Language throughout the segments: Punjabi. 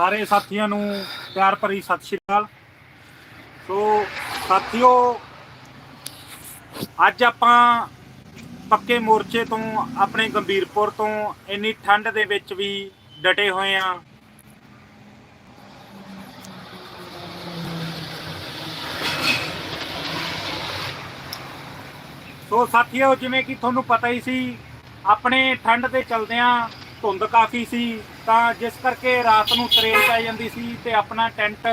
ਸਾਰੇ ਸਾਥੀਆਂ ਨੂੰ ਪਿਆਰ ਭਰੀ ਸਤਿ ਸ਼੍ਰੀ ਅਕਾਲ। ਸੋ ਸਾਥੀਓ, ਅੱਜ ਆਪਾਂ ਪੱਕੇ ਮੋਰਚੇ ਤੋਂ, ਆਪਣੇ ਗੰਭੀਰਪੁਰ ਤੋਂ ਇੰਨੀ ਠੰਡ ਦੇ ਵਿੱਚ ਵੀ ਡਟੇ ਹੋਏ ਆ ਸੋ ਸਾਥੀਓ, ਜਿਵੇਂ ਕਿ ਤੁਹਾਨੂੰ ਪਤਾ ਹੀ ਸੀ, ਆਪਣੇ ਠੰਡ ਦੇ ਚਲਦਿਆਂ ਧੁੰਦ ਕਾਫੀ ਸੀ, ਤਾਂ ਜਿਸ ਕਰਕੇ ਰਾਤ ਨੂੰ ਤਰੇਲ ਪੈ ਜਾਂਦੀ ਸੀ ਤੇ ਆਪਣਾ ਟੈਂਟ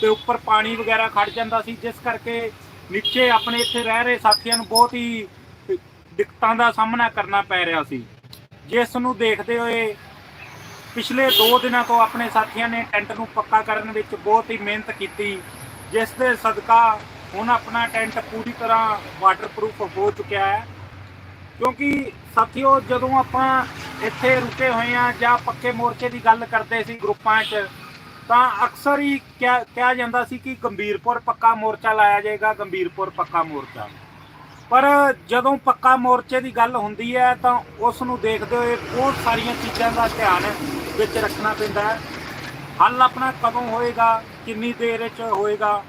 ਦੇ ਉੱਪਰ ਪਾਣੀ ਵਗੈਰਾ ਖੜ ਜਾਂਦਾ ਸੀ, ਜਿਸ ਕਰਕੇ ਨੀਚੇ ਆਪਣੇ ਇੱਥੇ ਰਹਿ ਰਹੇ ਸਾਥੀਆਂ ਨੂੰ ਬਹੁਤ ਹੀ ਦਿੱਕਤਾਂ ਦਾ ਸਾਹਮਣਾ ਕਰਨਾ ਪੈ ਰਿਹਾ ਸੀ। ਜਿਸ ਨੂੰ ਦੇਖਦੇ ਹੋਏ ਪਿਛਲੇ 2 ਦਿਨਾਂ ਤੋਂ ਆਪਣੇ ਸਾਥੀਆਂ ਨੇ ਟੈਂਟ ਨੂੰ ਪੱਕਾ ਕਰਨ ਵਿੱਚ ਬਹੁਤ ਹੀ ਮਿਹਨਤ ਕੀਤੀ, ਜਿਸ ਦੇ ਸਦਕਾ ਹੁਣ ਆਪਣਾ ਟੈਂਟ ਪੂਰੀ ਤਰ੍ਹਾਂ ਵਾਟਰਪ੍ਰੂਫ ਹੋ ਚੁੱਕਿਆ ਹੈ। ਕਿਉਂਕਿ ਸਾਥੀਓ, ਜਦੋਂ ਆਪਾਂ ਇੱਥੇ ਰੁਕੇ ਹੋਏ ਆ ਜਾਂ ਪੱਕੇ ਮੋਰਚੇ ਦੀ ਗੱਲ ਕਰਦੇ ਸੀ ਗਰੁੱਪਾਂ 'ਚ, ਤਾਂ ਅਕਸਰ ਹੀ ਕਿਹਾ ਕਿਹਾ ਜਾਂਦਾ ਸੀ ਕਿ ਗੰਭੀਰਪੁਰ ਪੱਕਾ ਮੋਰਚਾ ਲਾਇਆ ਜਾਏਗਾ, ਗੰਭੀਰਪੁਰ ਪੱਕਾ ਮੋਰਚਾ। ਪਰ ਜਦੋਂ ਪੱਕਾ ਮੋਰਚੇ ਦੀ ਗੱਲ ਹੁੰਦੀ ਹੈ, ਤਾਂ ਉਸ ਨੂੰ ਦੇਖਦੇ ਹੋਏ ਬਹੁਤ ਸਾਰੀਆਂ ਚੀਜ਼ਾਂ ਦਾ ਧਿਆਨ ਵਿੱਚ ਰੱਖਣਾ ਪੈਂਦਾ ਹੈ। ਹੱਲ ਆਪਣਾ ਕਦੋਂ ਹੋਏਗਾ, ਕਿੰਨੀ ਦੇਰ ਵਿੱਚ ਹੋਏਗਾ,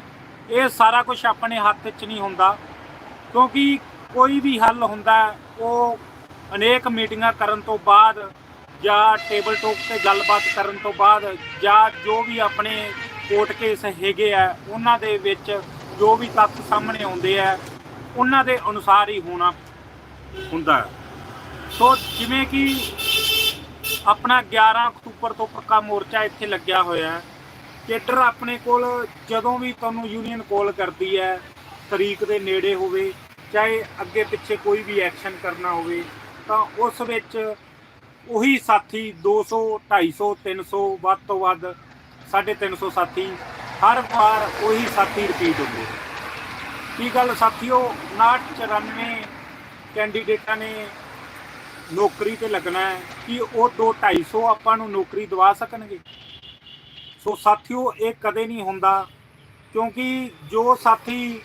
ਇਹ ਸਾਰਾ ਕੁਝ ਆਪਣੇ ਹੱਥ 'ਚ ਨਹੀਂ ਹੁੰਦਾ। ਕਿਉਂਕਿ ਕੋਈ ਵੀ ਹੱਲ ਹੁੰਦਾ, ਉਹ ਅਨੇਕ ਮੀਟਿੰਗਾਂ ਕਰਨ ਤੋਂ ਬਾਅਦ ਜਾਂ ਟੇਬਲ ਟਾਕ ਤੇ ਗੱਲਬਾਤ ਕਰਨ ਤੋਂ ਬਾਅਦ ਜਾਂ ਜੋ ਵੀ ਆਪਣੇ ਕੋਰਟ ਕੇਸ ਹੈਗੇ ਆ, ਉਹਨਾਂ ਦੇ ਵਿੱਚ ਜੋ ਵੀ ਤੱਥ ਸਾਹਮਣੇ ਆਉਂਦੇ ਆ, ਉਹਨਾਂ ਦੇ ਅਨੁਸਾਰ ਹੀ ਹੋਣਾ ਹੁੰਦਾ ਸੋ ਜਿਵੇਂ ਕਿ ਆਪਣਾ 11 ਅਕਤੂਬਰ ਤੋਂ ਪੱਕਾ ਮੋਰਚਾ ਇੱਥੇ ਲੱਗਿਆ ਹੋਇਆ ਹੈ। ਕੇਡਰ ਆਪਣੇ ਕੋਲ ਜਦੋਂ ਵੀ ਤੁਹਾਨੂੰ ਯੂਨੀਅਨ ਕਾਲ ਕਰਦੀ ਹੈ, ਤਰੀਕ ਦੇ ਨੇੜੇ ਹੋਵੇ, ਚਾਹੇ ਅੱਗੇ ਪਿੱਛੇ ਕੋਈ ਵੀ ਐਕਸ਼ਨ ਕਰਨਾ ਹੋਵੇ ਤਾਂ ਉਸ ਵਿੱਚ ਉਹੀ ਸਾਥੀ 200 250 300 ਵੱਧ ਤੋਂ ਵੱਧ 350 ਸਾਥੀ ਹਰ ਵਾਰ ਉਹੀ ਸਾਥੀ ਰਿਪੀਟ ਹੁੰਦੇ ਕੀ ਗੱਲ ਸਾਥੀਓ 59 ਕੈਂਡੀਡੇਟਾਂ ਨੇ ਨੌਕਰੀ ਤੇ ਲੱਗਣਾ ਹੈ, ਕਿ ਉਹ 2 250 ਆਪਾਂ ਨੂੰ ਨੌਕਰੀ ਦਿਵਾ ਸਕਣਗੇ? ਸੋ ਸਾਥੀਓ, ਇਹ ਕਦੇ ਨਹੀਂ ਹੁੰਦਾ ਕਿਉਂਕਿ ਜੋ ਸਾਥੀ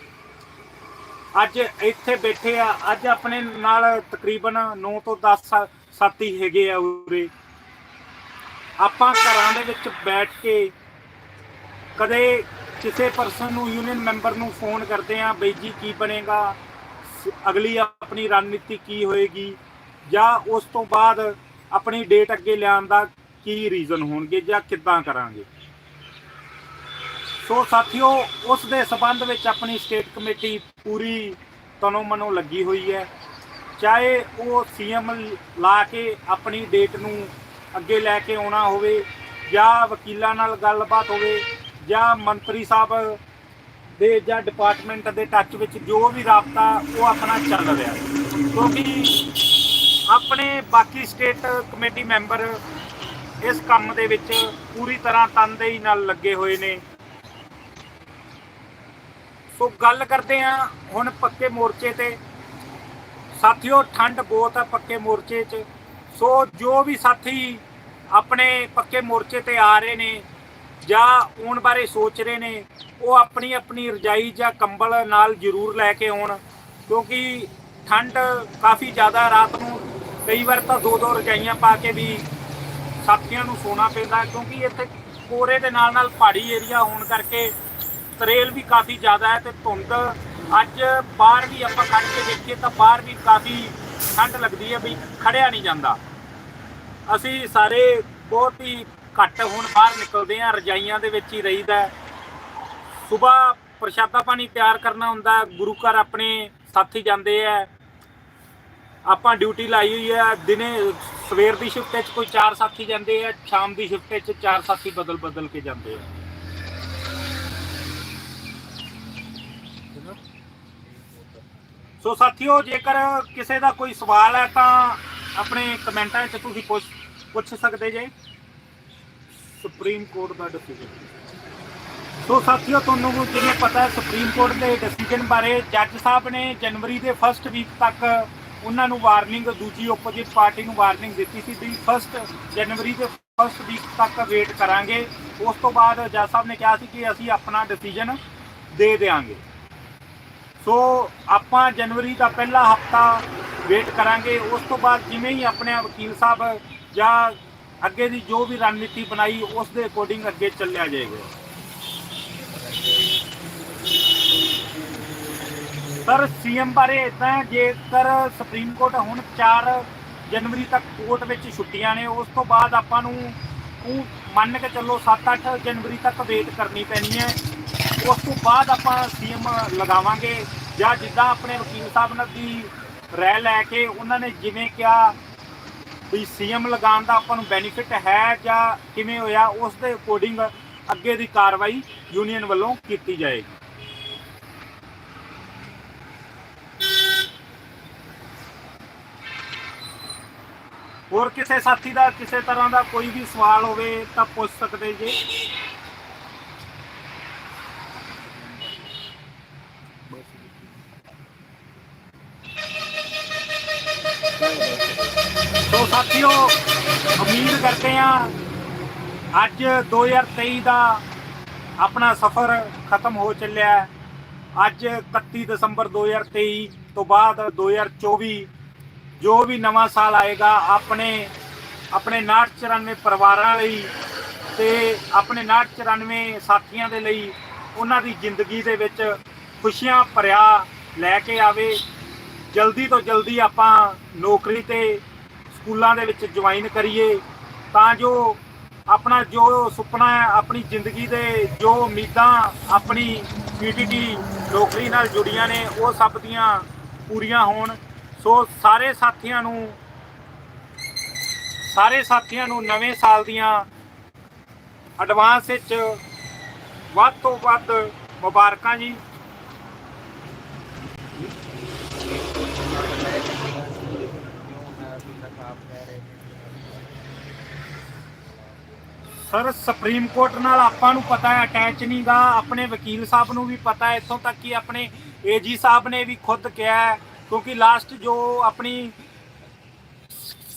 ਅੱਜ ਇੱਥੇ ਬੈਠੇ ਆ। ਅੱਜ ਆਪਣੇ ਨਾਲ ਤਕਰੀਬਨ 9 ਤੋਂ 10 ਸਾਥੀ ਹੈਗੇ ਆ ਉਰੇ। ਆਪਾਂ ਘਰਾਂ ਦੇ ਵਿੱਚ ਬੈਠ ਕੇ ਕਦੇ ਕਿਸੇ ਪਰਸਨ ਨੂੰ ਯੂਨੀਅਨ ਮੈਂਬਰ ਨੂੰ ਫੋਨ ਕਰਦੇ ਆ, ਬਈ ਜੀ ਕੀ ਬਣੇਗਾ? ਅਗਲੀ ਆਪਣੀ ਰਣਨੀਤੀ ਕੀ ਹੋਏਗੀ? ਜਾਂ ਉਸ ਤੋਂ ਬਾਅਦ ਆਪਣੀ ਡੇਟ ਅੱਗੇ ਲਿਆਉਣ ਦਾ ਕੀ ਰੀਜ਼ਨ ਹੋਣਗੇ ਜਾਂ ਕਿੱਦਾਂ ਕਰਾਂਗੇ? ਸੋ ਸਾਥੀਓ, ਉਸ ਦੇ ਸਬੰਧ ਵਿੱਚ ਆਪਣੀ ਸਟੇਟ ਕਮੇਟੀ ਪੂਰੀ ਤਨੋ ਮਨੋ ਲੱਗੀ ਹੋਈ ਹੈ। ਚਾਹੇ ਉਹ ਸੀਐਮ ਲਾ ਕੇ ਆਪਣੀ ਡੇਟ ਨੂੰ ਅੱਗੇ ਲੈ ਕੇ ਆਉਣਾ ਹੋਵੇ, ਜਾਂ ਵਕੀਲਾਂ ਨਾਲ ਗੱਲਬਾਤ ਹੋਵੇ, ਜਾਂ ਮੰਤਰੀ ਸਾਹਿਬ ਦੇ ਜਾਂ ਡਿਪਾਰਟਮੈਂਟ ਦੇ ਟੱਚ ਵਿੱਚ ਜੋ ਵੀ ਰਾਬਤਾ ਉਹ ਆਪਣਾ ਚੱਲ ਰਿਹਾ ਕਿਉਂਕਿ ਆਪਣੇ ਬਾਕੀ ਸਟੇਟ ਕਮੇਟੀ ਮੈਂਬਰ ਇਸ ਕੰਮ ਦੇ ਵਿੱਚ ਪੂਰੀ ਤਰ੍ਹਾਂ ਤਨਦੇਹੀ ਨਾਲ ਲੱਗੇ ਹੋਏ ਨੇ। ਸੋ ਗੱਲ ਕਰਦੇ ਆ ਹੁਣ ਪੱਕੇ ਮੋਰਚੇ ਤੇ। ਸਾਥੀਓ, ਠੰਡ ਬਹੁਤ ਆ ਪੱਕੇ ਮੋਰਚੇ 'ਚ। ਸੋ ਜੋ ਵੀ ਸਾਥੀ ਆਪਣੇ ਪੱਕੇ ਮੋਰਚੇ ਤੇ ਆ ਰਹੇ ਨੇ ਜਾਂ ਆਉਣ ਬਾਰੇ ਸੋਚ ਰਹੇ ਨੇ, ਉਹ ਆਪਣੀ ਆਪਣੀ ਰਜਾਈ ਜਾਂ ਕੰਬਲ ਨਾਲ ਜ਼ਰੂਰ ਲੈ ਕੇ ਆਉਣ। ਕਿਉਂਕਿ ਠੰਡ ਕਾਫੀ ਜ਼ਿਆਦਾ ਰਾਤ ਨੂੰ, ਕਈ ਵਾਰ ਤਾਂ ਦੋ ਦੋ ਰਜਾਈਆਂ ਪਾ ਕੇ ਵੀ ਸਾਥੀਆਂ ਨੂੰ ਸੋਣਾ ਪੈਂਦਾ। ਕਿਉਂਕਿ ਇੱਥੇ ਕੋਰੇ ਦੇ ਨਾਲ ਨਾਲ ਪਹਾੜੀ ਏਰੀਆ ਹੋਣ ਕਰਕੇ ਤਰੇਲ ਵੀ ਕਾਫੀ ਜ਼ਿਆਦਾ ਹੈ ਤੇ ਧੁੰਦ ਅੱਜ ਬਾਹਰ ਵੀ ਆਪਾਂ ਕੱਢ ਕੇ ਦੇਖੀਏ ਤਾਂ ਬਾਹਰ ਵੀ ਕਾਫੀ ਠੰਡ ਲੱਗਦੀ ਹੈ ਵੀ ਖੜਿਆ ਨਹੀਂ ਜਾਂਦਾ। ਅਸੀਂ ਸਾਰੇ ਬਹੁਤ ਹੀ ਘੱਟ ਹੁਣ ਬਾਹਰ ਨਿਕਲਦੇ ਹਾਂ, ਰਜਾਈਆਂ ਦੇ ਵਿੱਚ ਹੀ ਰਹੀਦਾ ਸਵੇਰ ਪ੍ਰਸ਼ਾਦਾ ਪਾਣੀ ਤਿਆਰ ਕਰਨਾ ਹੁੰਦਾ, ਗੁਰੂ ਘਰ ਆਪਣੇ ਸਾਥੀ ਜਾਂਦੇ ਆ। ਆਪਾਂ ਡਿਊਟੀ ਲਾਈ ਹੋਈ ਹੈ ਦਿਨੇ ਸਵੇਰ ਦੀ ਸ਼ਿਫਟ 'ਚ ਕੋਈ ਚਾਰ ਸਾਥੀ ਜਾਂਦੇ ਆ, ਸ਼ਾਮ ਦੀ ਸ਼ਿਫਟ 'ਚ ਚਾਰ ਸਾਥੀ ਬਦਲ ਬਦਲ ਕੇ ਜਾਂਦੇ ਆ। ਸੋ ਸਾਥੀਓ ਜੇਕਰ ਕਿਸੇ ਦਾ ਕੋਈ ਸਵਾਲ ਹੈ ਤਾਂ ਆਪਣੇ ਕਮੈਂਟਾਂ ਵਿੱਚ ਤੁਸੀਂ ਪੁੱਛ ਪੁੱਛ ਸਕਦੇ ਜੇ। ਸੁਪਰੀਮ ਕੋਰਟ ਦਾ ਡਿਸੀਜਨ ਸੋ ਸਾਥੀਓ ਤੁਹਾਨੂੰ ਜਿਵੇਂ ਪਤਾ ਹੈ ਸੁਪਰੀਮ ਕੋਰਟ ਦੇ ਡਿਸੀਜਨ ਬਾਰੇ ਜੱਜ ਸਾਹਿਬ ਨੇ ਜਨਵਰੀ ਦੇ ਫਸਟ ਵੀਕ ਤੱਕ ਉਹਨਾਂ ਨੂੰ ਵਾਰਨਿੰਗ ਦੂਜੀ ਆਪੋਜੀਟ ਪਾਰਟੀ ਨੂੰ ਵਾਰਨਿੰਗ ਦਿੱਤੀ ਸੀ ਵੀ ਫਸਟ ਜਨਵਰੀ ਦੇ ਫਸਟ ਵੀਕ ਤੱਕ ਵੇਟ ਕਰਾਂਗੇ। ਉਸ ਤੋਂ ਬਾਅਦ ਜੱਜ ਸਾਹਿਬ ਨੇ ਕਿਹਾ ਸੀ ਕਿ ਅਸੀਂ ਆਪਣਾ ਡਿਸੀਜਨ ਦੇ ਦੇਵਾਂਗੇ ਸੋ ਆਪਾਂ ਜਨਵਰੀ ਦਾ ਪਹਿਲਾ ਹਫਤਾ ਵੇਟ ਕਰਾਂਗੇ। ਉਸ ਤੋਂ ਬਾਅਦ ਜਿਵੇਂ ਹੀ ਆਪਣੇ ਵਕੀਲ ਸਾਹਿਬ ਜਾਂ ਅੱਗੇ ਦੀ ਜੋ ਵੀ ਰਣਨੀਤੀ ਬਣਾਈ, ਉਸ ਦੇ ਅਕੋਰਡਿੰਗ ਅੱਗੇ ਚੱਲਿਆ ਜਾਏਗਾ। ਸਰ, ਸੀਐਮ ਬਾਰੇ ਇਦਾਂ ਜੇਕਰ ਸੁਪਰੀਮ ਕੋਰਟ ਹੁਣ 4 ਜਨਵਰੀ ਤੱਕ ਕੋਰਟ ਵਿੱਚ ਛੁੱਟੀਆਂ ਨੇ, ਉਸ ਤੋਂ ਬਾਅਦ ਆਪਾਂ ਨੂੰ ਉਹ ਮੰਨ ਕੇ ਚੱਲੋ 7-8 ਜਨਵਰੀ ਤੱਕ ਵੇਟ ਕਰਨੀ ਪੈਣੀ ਹੈ। ਉਸ ਤੋਂ ਬਾਅਦ ਆਪਾਂ ਸੀਐਮ ਲਗਾਵਾਂਗੇ ਜਾਂ ਜਿੱਦਾਂ ਆਪਣੇ ਵਕੀਲ ਸਾਹਿਬ ਨਾਲ ਦੀ ਰਾਏ ਲੈ ਕੇ ਉਹਨਾਂ ਨੇ ਜਿਵੇਂ ਕਿਹਾ ਵੀ ਸੀਐਮ ਲਗਾਉਣ ਦਾ ਆਪਾਂ ਨੂੰ ਬੈਨੀਫਿਟ ਹੈ ਜਾਂ ਕਿਵੇਂ ਹੋਇਆ, ਉਸ ਦੇ ਅਕੋਰਡਿੰਗ ਅੱਗੇ ਦੀ ਕਾਰਵਾਈ ਯੂਨੀਅਨ ਵੱਲੋਂ ਕੀਤੀ ਜਾਏਗੀ। ਹੋਰ ਕਿਸੇ ਸਾਥੀ ਦਾ, ਕਿਸੇ ਤਰ੍ਹਾਂ ਦਾ ਕੋਈ ਵੀ ਸਵਾਲ ਹੋਵੇ ਤਾਂ ਪੁੱਛ ਸਕਦੇ ਜੇ। ਸੋ ਸਾਥੀਓ, ਉਮੀਦ ਕਰਦੇ ਹਾਂ ਅੱਜ 2023 ਦਾ ਆਪਣਾ ਸਫ਼ਰ ਖਤਮ ਹੋ ਚੱਲਿਆ ਅੱਜ 31 ਦਸੰਬਰ 2023 ਤੋਂ ਬਾਅਦ 2024 ਜੋ ਵੀ ਨਵਾਂ ਸਾਲ ਆਏਗਾ, ਆਪਣੇ ਆਪਣੇ 994 ਪਰਿਵਾਰਾਂ ਲਈ ਤੇ ਆਪਣੇ 994 ਸਾਥੀਆਂ ਦੇ ਲਈ ਉਹਨਾਂ ਦੀ ਜ਼ਿੰਦਗੀ ਦੇ ਵਿੱਚ ਖੁਸ਼ੀਆਂ ਭਰਿਆ ਲੈ ਕੇ ਆਵੇ। ਜਲਦੀ ਤੋਂ ਜਲਦੀ ਆਪਾਂ ਨੌਕਰੀ ਤੇ ਸਕੂਲਾਂ ਦੇ ਵਿੱਚ ਜੁਆਇਨ ਕਰੀਏ, ਤਾਂ ਜੋ ਆਪਣਾ ਜੋ ਸੁਪਨਾ ਹੈ, ਆਪਣੀ ਜ਼ਿੰਦਗੀ ਦੇ ਜੋ ਉਮੀਦਾਂ ਆਪਣੀ ਪੀਟੀਟੀ ਨੌਕਰੀ ਨਾਲ ਜੁੜੀਆਂ ਨੇ, ਉਹ ਸਭ ਦੀਆਂ ਪੂਰੀਆਂ ਹੋਣ। ਸੋ ਸਾਰੇ ਸਾਥੀਆਂ ਨੂੰ, ਸਾਰੇ ਸਾਥੀਆਂ ਨੂੰ ਨਵੇਂ ਸਾਲ ਦੀਆਂ ਐਡਵਾਂਸ ਵਿੱਚ ਵੱਧ ਤੋਂ ਵੱਧ ਮੁਬਾਰਕਾਂ ਜੀ। ਸਰ ਸੁਪਰੀਮ ਕੋਰਟ ਨਾਲ ਆਪਾਂ ਨੂੰ ਪਤਾ ਹੈ ਅਟੈਚ ਨਹੀਂ ਗਾ ਆਪਣੇ ਵਕੀਲ ਸਾਹਿਬ ਨੂੰ ਵੀ ਪਤਾ ਹੈ, ਇੱਥੋਂ ਤੱਕ ਕਿ ਆਪਣੇ ਏਜੀ ਸਾਹਿਬ ਨੇ ਵੀ ਖੁਦ ਕਿਹਾ ਕਿਉਂਕਿ ਲਾਸਟ ਜੋ ਆਪਣੀ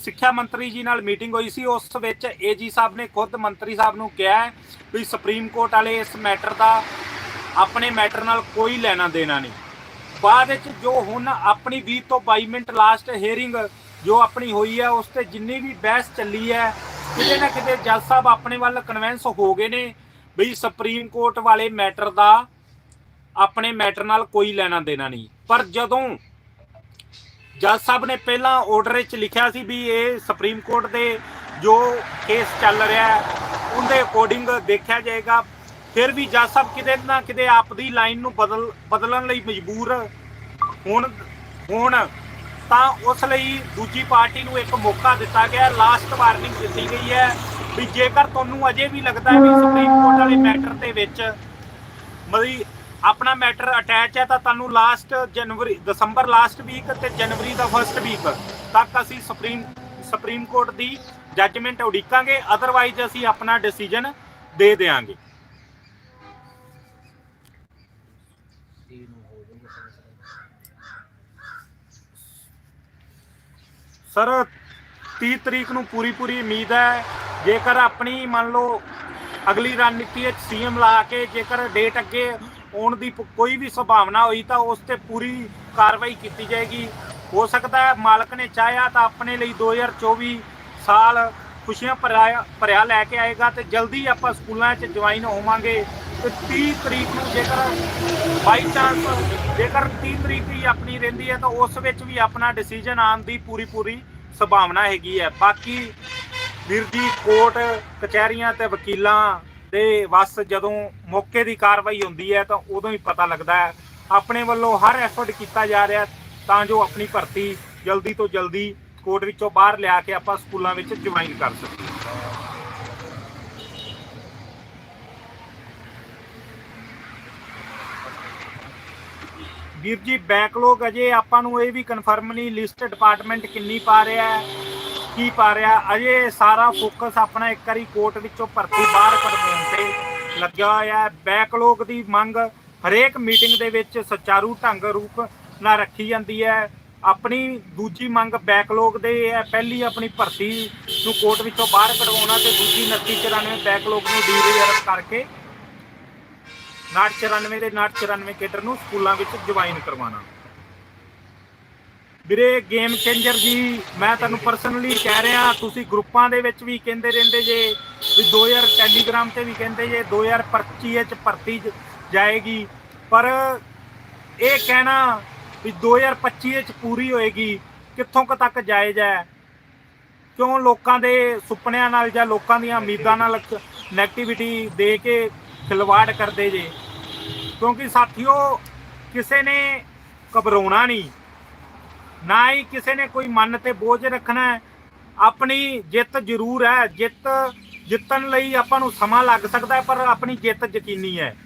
ਸਿੱਖਿਆ ਮੰਤਰੀ ਜੀ ਨਾਲ ਮੀਟਿੰਗ ਹੋਈ ਸੀ, ਉਸ ਵਿੱਚ ਏਜੀ ਸਾਹਿਬ ਨੇ ਖੁਦ ਮੰਤਰੀ ਸਾਹਿਬ ਨੂੰ ਕਿਹਾ ਵੀ ਸੁਪਰੀਮ ਕੋਰਟ ਵਾਲੇ ਇਸ ਮੈਟਰ ਦਾ ਆਪਣੇ ਮੈਟਰ ਨਾਲ ਕੋਈ ਲੈਣਾ ਦੇਣਾ ਨਹੀਂ। ਬਾਅਦ ਵਿੱਚ ਜੋ ਹੁਣ ਆਪਣੀ 20 ਤੋਂ 22 ਮਿੰਟ ਲਾਸਟ ਹੇਅਰਿੰਗ ਜੋ ਆਪਣੀ ਹੋਈ ਹੈ ਉਸ ਤੇ ਜਿੰਨੀ ਵੀ ਬਹਿਸ ਚੱਲੀ ਹੈ ਕਿਤੇ ਨਾ ਕਿਤੇ ਜੱਜ ਸਾਹਿਬ ਆਪਣੇ ਵੱਲ ਕਨਵਿੰਸ ਹੋ ਗਏ ਨੇ ਵੀ ਸੁਪਰੀਮ ਕੋਰਟ ਵਾਲੇ ਮੈਟਰ ਦਾ ਆਪਣੇ ਮੈਟਰ ਨਾਲ ਕੋਈ ਲੈਣਾ ਦੇਣਾ ਨਹੀਂ। ਪਰ ਜਦੋਂ ਜੱਜ ਸਾਹਿਬ ਨੇ ਪਹਿਲਾਂ ਆਰਡਰ ਵਿੱਚ ਲਿਖਿਆ ਸੀ ਵੀ ਇਹ ਸੁਪਰੀਮ ਕੋਰਟ ਦੇ ਜੋ ਕੇਸ ਚੱਲ ਰਿਹਾ ਹੈ, ਉਹਦੇ ਅਕੋਰਡਿੰਗ ਦੇਖਿਆ ਜਾਏਗਾ। ਫਿਰ ਵੀ ਜੱਜ ਸਾਹਿਬ ਕਿਤੇ ਨਾ ਕਿਤੇ ਆਪਦੀ ਲਾਈਨ ਨੂੰ ਬਦਲ, ਬਦਲਣ ਲਈ ਮਜਬੂਰ ਹੋਣ ਹੋਣ ਤਾਂ ਉਸ ਲਈ ਦੂਜੀ ਪਾਰਟੀ ਨੂੰ ਇੱਕ ਮੌਕਾ ਦਿੱਤਾ ਗਿਆ। ਲਾਸਟ ਵਾਰਨਿੰਗ ਦਿੱਤੀ ਗਈ ਹੈ ਵੀ ਜੇਕਰ ਤੁਹਾਨੂੰ ਅਜੇ ਵੀ ਲੱਗਦਾ ਹੈ ਵੀ ਸੁਪਰੀਮ ਕੋਰਟ ਵਾਲੇ ਮੈਟਰ ਦੇ ਵਿੱਚ ਮਤਲਬ ਆਪਣਾ ਮੈਟਰ ਅਟੈਚ ਹੈ, ਤਾਂ ਤੁਹਾਨੂੰ ਲਾਸਟ ਜਨਵਰੀ ਦਸੰਬਰ ਲਾਸਟ ਵੀਕ ਤੇ ਜਨਵਰੀ ਦਾ ਫਰਸਟ ਵੀਕ ਤੱਕ ਅਸੀਂ ਸੁਪਰੀਮ ਸੁਪਰੀਮ ਕੋਰਟ ਦੀ ਜੱਜਮੈਂਟ ਉਡੀਕਾਂਗੇ। ਅਦਰਵਾਈਜ਼ ਅਸੀਂ ਆਪਣਾ ਡਿਸੀਜਨ ਦੇ ਦੇਵਾਂਗੇ ਸਰ 30 ਤਰੀਕ ਨੂੰ ਪੂਰੀ ਪੂਰੀ ਉਮੀਦ ਹੈ, ਜੇਕਰ ਆਪਣੀ ਮੰਨ ਲਓ ਅਗਲੀ ਰਣਨੀਤੀ ਵਿੱਚ ਸੀਐਮ ਲਾ ਕੇ ਜੇਕਰ ਡੇਟ ਅੱਗੇ ਆਉਣ ਦੀ ਪ- ਕੋਈ ਵੀ ਸੰਭਾਵਨਾ ਹੋਈ ਤਾਂ ਉਸ ਤੇ ਪੂਰੀ ਕਾਰਵਾਈ ਕੀਤੀ ਜਾਏਗੀ। ਹੋ ਸਕਦਾ ਹੈ ਮਾਲਕ ਨੇ ਚਾਹਿਆ ਤਾਂ ਆਪਣੇ ਲਈ 2024 ਸਾਲ ਖੁਸ਼ੀਆਂ ਭਰਿਆ ਭਰਿਆ ਲੈ ਕੇ ਆਏਗਾ ਤੇ ਜਲਦੀ ਆਪਾਂ ਸਕੂਲਾਂ 'ਚ ਜੁਆਇਨ ਹੋਵਾਂਗੇ ਤੇ 30 ਤਰੀਕ ਨੂੰ ਜੇਕਰ ਬਾਈ ਚਾਂਸ ਜੇਕਰ 30 ਤਰੀਕ ਹੀ ਆਪਣੀ ਰਹਿੰਦੀ ਹੈ ਤਾਂ ਉਸ ਵਿੱਚ ਵੀ ਆਪਣਾ ਡਿਸੀਜਨ ਆਉਣ ਦੀ ਪੂਰੀ ਪੂਰੀ ਸੰਭਾਵਨਾ ਹੈਗੀ ਹੈ। ਬਾਕੀ ਵੀਰ ਜੀ, ਕੋਰਟ, ਕਚਹਿਰੀਆਂ ਤੇ ਵਕੀਲਾਂ ਦੇ ਵੱਸ ਜਦੋਂ ਮੌਕੇ ਦੀ ਕਾਰਵਾਈ ਹੁੰਦੀ ਹੈ ਤਾਂ ਉਦੋਂ ਹੀ ਪਤਾ ਲੱਗਦਾ ਹੈ। ਆਪਣੇ ਵੱਲੋਂ ਹਰ ਐਫਰਟ ਕੀਤਾ ਜਾ ਰਿਹਾ ਤਾਂ ਜੋ ਆਪਣੀ ਭਰਤੀ ਜਲਦੀ ਤੋਂ ਜਲਦੀ ਕੋਰਟ ਵਿੱਚੋਂ ਬਾਹਰ ਲਿਆ ਕੇ ਆਪਾਂ ਸਕੂਲਾਂ ਵਿੱਚ ਜੁਆਇਨ ਕਰ ਸਕੀਏ। ਵੀਰ ਜੀ ਬੈਕਲੌਗ ਅਜੇ ਆਪਾਂ ਨੂੰ ਇਹ ਵੀ ਕਨਫਰਮ ਨਹੀਂ ਲਿਸਟ ਡਿਪਾਰਟਮੈਂਟ ਕਿੰਨੀ ਪਾ ਰਿਹਾ ਹੈ, ਕੀ ਪਾ ਰਿਹਾ, ਅਜੇ ਸਾਰਾ ਫੋਕਸ ਆਪਣਾ ਇੱਕ ਵਾਰੀ ਕੋਰਟ ਵਿੱਚੋਂ ਭਰਤੀ ਬਾਹਰ ਕਢਵਾਉਣ ਤੇ ਲੱਗਿਆ ਹੋਇਆ ਹੈ। ਬੈਕਲੌਗ ਦੀ ਮੰਗ ਹਰੇਕ ਮੀਟਿੰਗ ਦੇ ਵਿੱਚ ਸੁਚਾਰੂ ਢੰਗ ਰੂਪ ਨਾਲ ਰੱਖੀ ਜਾਂਦੀ ਹੈ। ਆਪਣੀ ਦੂਜੀ ਮੰਗ ਬੈਕਲੌਗ ਦੇ ਹੈ। ਪਹਿਲੀ ਆਪਣੀ ਭਰਤੀ ਨੂੰ ਕੋਰਟ ਵਿੱਚੋਂ ਬਾਹਰ ਕਢਵਾਉਣਾ ਤੇ ਦੂਜੀ 2994 ਬੈਕਲੌਗ ਨੂੰ ਡੀਰੀਅਰ ਕਰਕੇ 994 ਦੇ 994 ਕੇਡਰ ਨੂੰ ਸਕੂਲਾਂ ਵਿੱਚ ਜੁਆਇਨ ਕਰਵਾਉਣਾ। ਵੀਰੇ ਗੇਮ ਚੇਂਜਰ ਜੀ, ਮੈਂ ਤੁਹਾਨੂੰ ਪਰਸਨਲੀ ਕਹਿ ਰਿਹਾ, ਤੁਸੀਂ ਗਰੁੱਪਾਂ ਦੇ ਵਿੱਚ ਵੀ ਕਹਿੰਦੇ ਰਹਿੰਦੇ ਜੇ, ਵੀ 2000 ਟੈਲੀਗ੍ਰਾਮ ਤੇ ਵੀ ਕਹਿੰਦੇ ਜੇ 2025 ਵਿੱਚ ਭਰਤੀ ਜਾਏਗੀ। ਪਰ ਇਹ ਕਹਿਣਾ ਵੀ 2025 ਵਿੱਚ ਪੂਰੀ ਹੋਏਗੀ, ਕਿੱਥੋਂ ਕੁ ਤੱਕ ਜਾਇਜ਼ ਹੈ? ਕਿਉਂ ਲੋਕਾਂ ਦੇ ਸੁਪਨਿਆਂ ਨਾਲ ਜਾਂ ਲੋਕਾਂ ਦੀਆਂ ਉਮੀਦਾਂ ਨਾਲ ਨੈਗੇਟਿਵਿਟੀ ਦੇ ਕੇ ਖਿਲਵਾੜ ਕਰਦੇ ਜੇ। ਕਿਉਂਕਿ ਸਾਥੀਓ, ਕਿਸੇ ਨੇ ਘਬਰਾਉਣਾ ਨਹੀਂ। ਨਾ ਹੀ ਕਿਸੇ ਨੇ ਕੋਈ ਮਨ ਤੇ ਬੋਝ ਰੱਖਣਾ ਆਪਣੀ ਜਿੱਤ ਜ਼ਰੂਰ ਹੈ। ਜਿੱਤ ਜਿੱਤਣ ਲਈ ਆਪਾਂ ਨੂੰ ਸਮਾਂ ਲੱਗ ਸਕਦਾ ਹੈ, ਪਰ ਆਪਣੀ ਜਿੱਤ ਯਕੀਨੀ ਹੈ।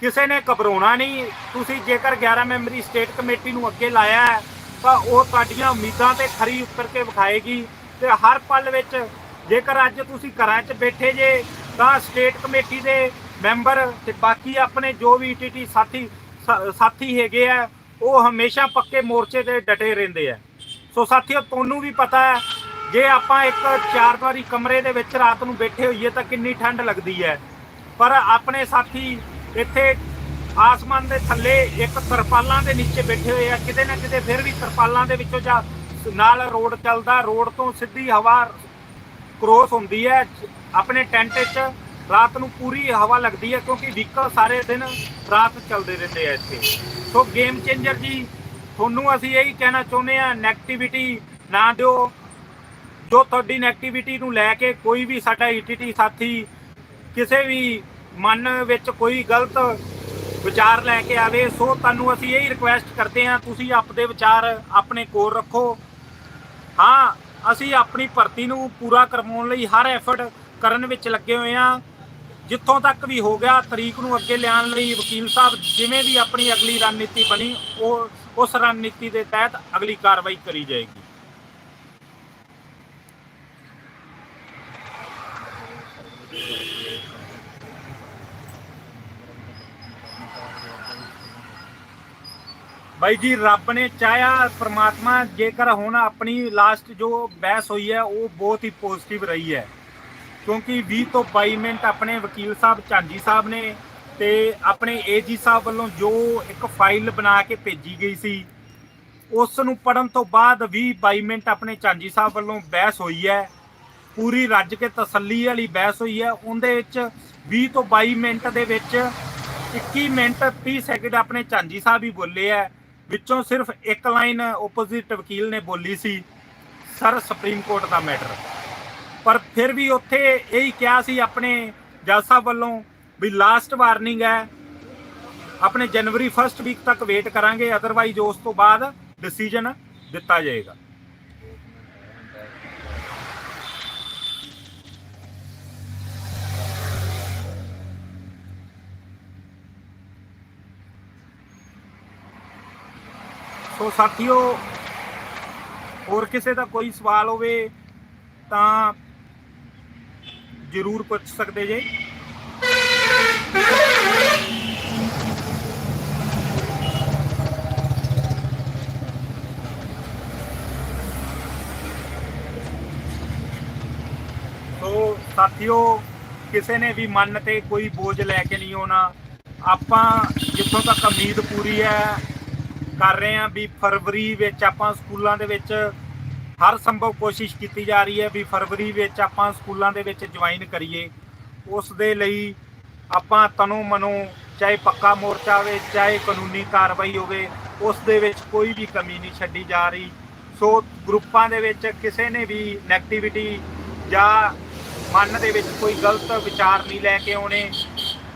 ਕਿਸੇ ਨੇ ਘਬਰਾਉਣਾ ਨਹੀਂ। ਤੁਸੀਂ ਜੇਕਰ 11 ਮੈਂਬਰੀ ਸਟੇਟ ਕਮੇਟੀ ਨੂੰ ਅੱਗੇ ਲਾਇਆ ਹੈ, ਤਾਂ ਉਹ ਤੁਹਾਡੀਆਂ ਉਮੀਦਾਂ ਤੇ ਖਰੀ ਉਤਰ ਕੇ ਵਿਖਾਏਗੀ। ਤੇ ਹਰ ਪਲ ਵਿੱਚ ਜੇਕਰ ਅੱਜ ਤੁਸੀਂ ਘਰਾਂ 'ਚ ਬੈਠੇ ਜੇ, ਤਾਂ ਸਟੇਟ ਕਮੇਟੀ ਦੇ ਮੈਂਬਰ ਤੇ ਬਾਕੀ ਆਪਣੇ ਜੋ ਵੀ ਟੀਟੀ ਸਾਥੀ, ਸਾ- ਸਾਥੀ ਹੈਗੇ ਆ, ਉਹ ਹਮੇਸ਼ਾ ਪੱਕੇ ਮੋਰਚੇ ਤੇ ਡਟੇ ਰਹਿੰਦੇ ਆ। ਸੋ ਸਾਥੀਓ, ਤੁਹਾਨੂੰ ਵੀ ਪਤਾ ਹੈ, ਜੇ ਆਪਾਂ ਇੱਕ ਚਾਰ ਵਾਰੀ ਕਮਰੇ ਦੇ ਵਿੱਚ ਰਾਤ ਨੂੰ ਬੈਠੇ ਹੋਈਏ ਤਾਂ ਕਿੰਨੀ ਠੰਡ ਲੱਗਦੀ ਹੈ। ਪਰ ਆਪਣੇ ਸਾਥੀ ਇੱਥੇ ਆਸਮਾਨ ਦੇ ਥੱਲੇ ਇੱਕ ਤਰਪਾਲਾਂ ਦੇ ਨੀਚੇ ਬੈਠੇ ਹੋਏ ਆ, ਕਿਤੇ ਨਾ ਕਿਤੇ ਫਿਰ ਵੀ ਤਰਪਾਲਾਂ ਦੇ ਵਿੱਚੋਂ ਜਾਂ ਨਾਲ ਰੋਡ ਚੱਲਦਾ, ਰੋਡ ਤੋਂ ਸਿੱਧੀ ਹਵਾ ਕ੍ਰੋਸ ਹੁੰਦੀ ਹੈ, ਆਪਣੇ ਟੈਂਟ 'ਚ ਰਾਤ ਨੂੰ ਪੂਰੀ ਹਵਾ ਲੱਗਦੀ ਹੈ ਕਿਉਂਕਿ ਵਹੀਕਲ ਸਾਰੇ ਦਿਨ ਰਾਤ ਚੱਲਦੇ ਰਹਿੰਦੇ ਆ ਇੱਥੇ। ਸੋ ਗੇਮ ਚੇਂਜਰ ਜੀ, ਤੁਹਾਨੂੰ ਅਸੀਂ ਇਹੀ ਕਹਿਣਾ ਚਾਹੁੰਦੇ ਆ ਨੈਗੇਟਿਵਿਟੀ ਨਾ ਦਿਓ। ਜੋ ਤੁਹਾਡੀ ਨੈਗੇਟਿਵਿਟੀ ਨੂੰ ਲੈ ਕੇ ਕੋਈ ਵੀ ਸਾਡਾ ਈਟੀਟੀ ਸਾਥੀ ਕਿਸੇ ਵੀ ਮਨ ਵਿੱਚ ਕੋਈ ਗਲਤ ਵਿਚਾਰ ਲੈ ਕੇ ਆਵੇ, ਸੋ ਤੁਹਾਨੂੰ ਅਸੀਂ ਇਹੀ ਰਿਕੁਐਸਟ ਕਰਦੇ ਹਾਂ, ਤੁਸੀਂ ਆਪਦੇ ਵਿਚਾਰ ਆਪਣੇ ਕੋਲ ਰੱਖੋ। ਹਾਂ, ਅਸੀਂ ਆਪਣੀ ਭਰਤੀ ਨੂੰ ਪੂਰਾ ਕਰਵਾਉਣ ਲਈ ਹਰ ਐਫਰਟ ਕਰਨ ਵਿੱਚ ਲੱਗੇ ਹੋਏ ਹਾਂ। ਜਿੱਥੋਂ ਤੱਕ ਵੀ ਹੋ ਗਿਆ, ਤਰੀਕ ਨੂੰ ਅੱਗੇ ਲਿਆਉਣ ਲਈ ਵਕੀਲ ਸਾਹਿਬ ਜਿਵੇਂ ਵੀ ਆਪਣੀ ਅਗਲੀ ਰਣਨੀਤੀ ਬਣੀ, ਉਹ, ਉਸ ਰਣਨੀਤੀ ਦੇ ਤਹਿਤ ਅਗਲੀ ਕਾਰਵਾਈ ਕਰੀ ਜਾਏਗੀ। ਬਾਈ ਜੀ, ਰੱਬ ਨੇ ਚਾਹਿਆ, ਪ੍ਰਮਾਤਮਾ ਜੇਕਰ ਹੁਣ ਆਪਣੀ ਲਾਸਟ ਜੋ ਬਹਿਸ ਹੋਈ ਹੈ, ਉਹ ਬਹੁਤ ਹੀ ਪੋਜ਼ਿਟਿਵ ਰਹੀ ਹੈ। ਕਿਉਂਕਿ 20 ਤੋਂ 22 ਮਿੰਟ ਆਪਣੇ ਵਕੀਲ ਸਾਹਿਬ, ਝਾਂਜੀ ਸਾਹਿਬ ਨੇ ਤੇ ਆਪਣੇ ਏਜੀ ਸਾਹਿਬ ਵੱਲੋਂ ਜੋ ਇੱਕ ਫਾਈਲ ਬਣਾ ਕੇ ਭੇਜੀ ਗਈ ਸੀ, ਉਸ ਨੂੰ ਪੜਨ ਤੋਂ ਬਾਅਦ 20 22 ਮਿੰਟ ਆਪਣੇ ਝਾਂਜੀ ਸਾਹਿਬ ਵੱਲੋਂ ਬਹਿਸ ਹੋਈ ਹੈ। ਪੂਰੀ ਰੱਜ ਕੇ ਤਸੱਲੀ ਵਾਲੀ ਬਹਿਸ ਹੋਈ ਹੈ। ਉਹਦੇ ਵਿੱਚ 20 ਤੋਂ 22 ਮਿੰਟ ਦੇ ਵਿੱਚ 21 ਮਿੰਟ 30 ਸੈਕਿੰਡ ਆਪਣੇ ਝਾਂਜੀ ਸਾਹਿਬ ਹੀ ਬੋਲੇ ਹੈ। ਵਿੱਚੋਂ ਸਿਰਫ ਇੱਕ ਲਾਈਨ ਆਪੋਜ਼ਿਟ ਵਕੀਲ ਨੇ ਬੋਲੀ ਸੀ ਸਰ ਸੁਪਰੀਮ ਕੋਰਟ ਦਾ ਮੈਟਰ ਪਰ ਫਿਰ ਵੀ ਉੱਥੇ ਇਹੀ ਕਿਹਾ ਸੀ ਆਪਣੇ ਜੱਜ ਸਾਹਿਬ ਵੱਲੋਂ ਵੀ ਲਾਸਟ ਵਾਰਨਿੰਗ ਹੈ, ਆਪਣੇ ਜਨਵਰੀ ਫਰਸਟ ਵੀਕ ਤੱਕ ਵੇਟ ਕਰਾਂਗੇ ਅਦਰਵਾਈਜ਼ ਉਸ ਤੋਂ ਬਾਅਦ ਡਿਸੀਜਨ ਦਿੱਤਾ ਜਾਏਗਾ। ਸੋ ਸਾਥੀਓ, ਹੋਰ ਕਿਸੇ ਦਾ ਕੋਈ ਸਵਾਲ ਹੋਵੇ ਤਾਂ ਜਰੂਰ ਪੁੱਛ ਸਕਦੇ ਜੇ। ਸੋ ਸਾਥੀਓ, ਕਿਸੇ ਨੇ ਵੀ ਮਨ ਤੇ ਕੋਈ ਬੋਝ ਲੈ ਕੇ ਨਹੀਂ ਆਉਣਾ। ਆਪਾਂ ਜਿੱਥੋਂ ਤੱਕ ਉਮੀਦ ਪੂਰੀ ਹੈ, ਕਰ ਰਹੇ ਹਾਂ ਵੀ ਫਰਵਰੀ ਵਿੱਚ ਆਪਾਂ ਸਕੂਲਾਂ ਦੇ ਵਿੱਚ ਹਰ ਸੰਭਵ ਕੋਸ਼ਿਸ਼ ਕੀਤੀ ਜਾ ਰਹੀ ਹੈ ਵੀ ਫਰਵਰੀ ਵਿੱਚ ਆਪਾਂ ਸਕੂਲਾਂ ਦੇ ਵਿੱਚ ਜੁਆਇਨ ਕਰੀਏ। ਉਸ ਦੇ ਲਈ ਆਪਾਂ ਤਨੋਂ ਮਨੋਂ, ਚਾਹੇ ਪੱਕਾ ਮੋਰਚਾ ਹੋਵੇ, ਚਾਹੇ ਕਾਨੂੰਨੀ ਕਾਰਵਾਈ ਹੋਵੇ, ਉਸ ਦੇ ਵਿੱਚ ਕੋਈ ਵੀ ਕਮੀ ਨਹੀਂ ਛੱਡੀ ਜਾ ਰਹੀ। ਸੋ ਗਰੁੱਪਾਂ ਦੇ ਵਿੱਚ ਕਿਸੇ ਨੇ ਵੀ ਨੈਗੇਟਿਵਿਟੀ ਜਾਂ ਮਨ ਦੇ ਵਿੱਚ ਕੋਈ ਗਲਤ ਵਿਚਾਰ ਨਹੀਂ ਲੈ ਕੇ ਆਉਣੇ।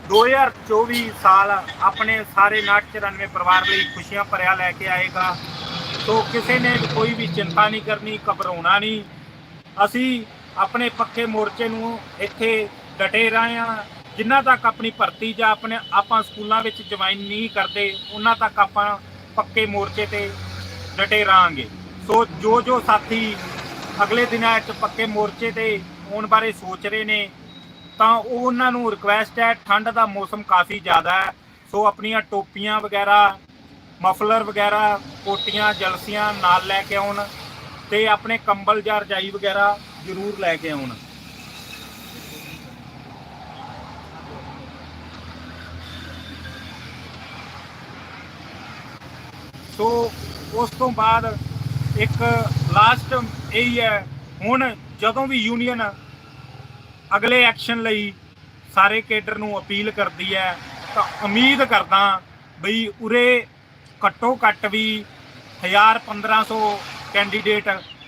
2024 ਸਾਲ ਆਪਣੇ ਸਾਰੇ 994 ਪਰਿਵਾਰ ਲਈ ਖੁਸ਼ੀਆਂ ਭਰਿਆ ਲੈ ਕੇ ਆਏਗਾ। ਸੋ ਕਿਸੇ ਨੇ ਕੋਈ ਵੀ ਚਿੰਤਾ ਨਹੀਂ ਕਰਨੀ, ਘਬਰਾਉਣਾ ਨਹੀਂ। ਅਸੀਂ ਆਪਣੇ ਪੱਕੇ ਮੋਰਚੇ ਨੂੰ ਇੱਥੇ ਡਟੇ ਰਹੇ ਹਾਂ। ਜਿੰਨਾ ਤੱਕ ਆਪਣੀ ਭਰਤੀ ਜਾਂ ਆਪਣੇ ਆਪਾਂ ਸਕੂਲਾਂ ਵਿੱਚ ਜੁਆਇਨ ਨਹੀਂ ਕਰਦੇ, ਉਹਨਾਂ ਤੱਕ ਆਪਾਂ ਪੱਕੇ ਮੋਰਚੇ ਤੇ ਡਟੇ ਰਹਾਂਗੇ। ਸੋ ਜੋ ਜੋ ਸਾਥੀ ਅਗਲੇ ਦਿਨਾਂ ਵਿੱਚ ਪੱਕੇ ਮੋਰਚੇ ਤੇ ਆਉਣ ਬਾਰੇ ਸੋਚ ਰਹੇ ਨੇ, ਤਾਂ ਉਹ ਉਹਨਾਂ ਨੂੰ ਰਿਕੁਐਸਟ ਹੈ, ਠੰਡ ਦਾ ਮੌਸਮ ਕਾਫੀ ਜ਼ਿਆਦਾ ਹੈ। ਸੋ ਆਪਣੀਆਂ ਟੋਪੀਆਂ ਵਗੈਰਾ ਮਫਲਰ ਵਗੈਰਾ, ਕੋਟੀਆਂ, ਜਲਸੀਆਂ ਨਾਲ ਲੈ ਕੇ ਆਉਣ ਤੇ ਆਪਣੇ ਕੰਬਲ ਜਾਂ ਰਜਾਈ ਵਗੈਰਾ ਜ਼ਰੂਰ ਲੈ ਕੇ ਆਉਣ। ਸੋ ਉਸ ਤੋਂ ਬਾਅਦ ਇੱਕ ਲਾਸਟ ਇਹੀ ਹੈ ਹੁਣ ਜਦੋਂ ਵੀ ਯੂਨੀਅਨ ਅਗਲੇ ਐਕਸ਼ਨ ਲਈ ਸਾਰੇ ਕੇਡਰ ਨੂੰ ਅਪੀਲ ਕਰਦੀ ਹੈ, ਤਾਂ ਉਮੀਦ ਕਰਦਾ ਬਈ ਉਰੇ ਘੱਟੋ ਘੱਟ ਵੀ 1000 1500 ਕੈਂਡੀਡੇਟ